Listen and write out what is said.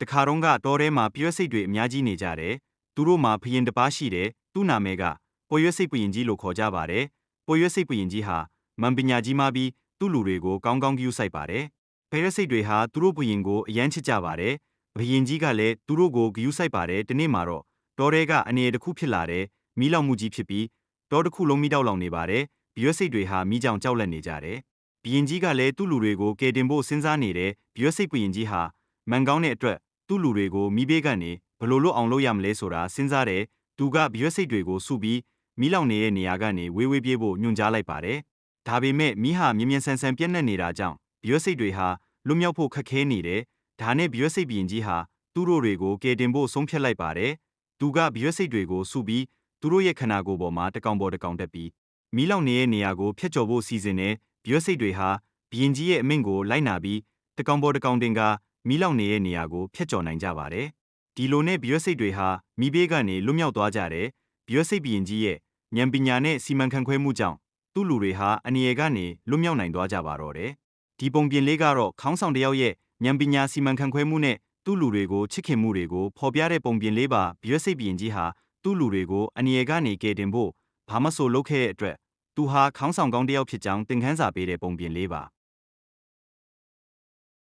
တခါတော့ကတောထဲမှာပြွက်စိတ်တွေအများကြီးနေကြတယ်သူတို့မှာဖရင်တစ်ပါးရှိတယ်သူ့နာမည်ကပေါ်ရွက်စိတ်ပရင်ကြီးလို့ခေါ်ကြပါတယ်ပေါ်ရွက်စိတ်ပရင်ကြီးဟာမန်ပညာကြီးမှပြီးသူ့လူတွေကိုကောင်းကောင်းကြည့်ဆိုင်ပါတယ်ဖဲရက်စိတ်တွေဟာသူတို့ဘရင်ကိုအယမ်းချစ်ကြပါတယ်ဘရင်ကြီးကလည်းသူတို့ကိုဂယုစိုက်ပါတယ်ဒီနေ့မှာတော့တောထဲကအနေရတစ်ခုဖြစ်လာတယ်မီးလောင်မှုကြီးဖြစ်ပြီးတောတစ်ခုလုံးမီးတောက်လောင်နေပါတယ်ဘရွက်စိတ်တွေဟာမီးကြောင်ကြောက်လန့်နေကြတယ်ဘရင်ကြီးကလည်းသူ့လူတွေကိုကယ်တင်ဖို့စဉ်းစားနေတဲ့ဘရွက်စိတ်ဘရင်ကြီးဟာမန်ကောင်းတဲ့အတွက် သူ့လူတွေကိုမိဘေးကနေဘလို့လွတ်အောင်လုပ်ရမလဲဆိုတာစဉ်းစားတယ်သူကဗျွက်စိတ်တွေကိုစုပြီးမိလောင်နေတဲ့နေရာကနေဝေးဝေးပြေးဖို့ညွှန်ကြားလိုက်ပါတယ်ဒါပေမဲ့မိဟာမြင်မြန်ဆန်ဆန်ပြက်နှက်နေတာကြောင့်ဗျွက်စိတ်တွေဟာလွတ်မြောက်ဖို့ခက်ခဲနေတယ်ဒါနဲ့ဗျွက်စိတ်ပြင်ကြီးဟာသူတို့တွေကိုကယ်တင်ဖို့ဆုံးဖြတ်လိုက်ပါတယ်သူကဗျွက်စိတ်တွေကိုစုပြီးသူတို့ရဲ့ခနာကိုယ်ပေါ်မှာတကောင်ပေါ်တကောင်တက်ပြီးမိလောင်နေတဲ့နေရာကိုဖျက်ချော်ဖို့စီစဉ်တဲ့ဗျွက်စိတ်တွေဟာဘရင်ကြီးရဲ့အမိန့်ကိုလိုက်နာပြီးတကောင်ပေါ်တကောင်တင်က မီးလောင်နေတဲ့နေရာကိုဖျက်ကျော်နိုင်ကြပါတယ်ဒီလိုနဲ့ဘရွက်စိတ်တွေဟာမိဘေးကနေလွတ်မြောက်သွားကြတယ်ဘရွက်စိတ်ဘရင်ကြီးရဲ့ဉာဏ်ပညာနဲ့စီမံခန့်ခွဲမှုကြောင့်သူ့လူတွေဟာအနေရကနေလွတ်မြောက်နိုင်သွားကြပါတော့တယ်ဒီပုံပြင်လေးကတော့ခေါင်းဆောင်တယောက်ရဲ့ဉာဏ်ပညာစီမံခန့်ခွဲမှုနဲ့သူ့လူတွေကိုချစ်ခင်မှုတွေကိုဖော်ပြတဲ့ပုံပြင်လေးပါဘရွက်စိတ်ဘရင်ကြီးဟာသူ့လူတွေကိုအနေရကနေကယ်တင်ဖို့ဘာမဆိုလုပ်ခဲ့တဲ့အတွက်သူဟာခေါင်းဆောင်ကောင်းတစ်ယောက်ဖြစ်ကြောင်းသင်ခန်းစာပေးတဲ့ပုံပြင်လေးပါ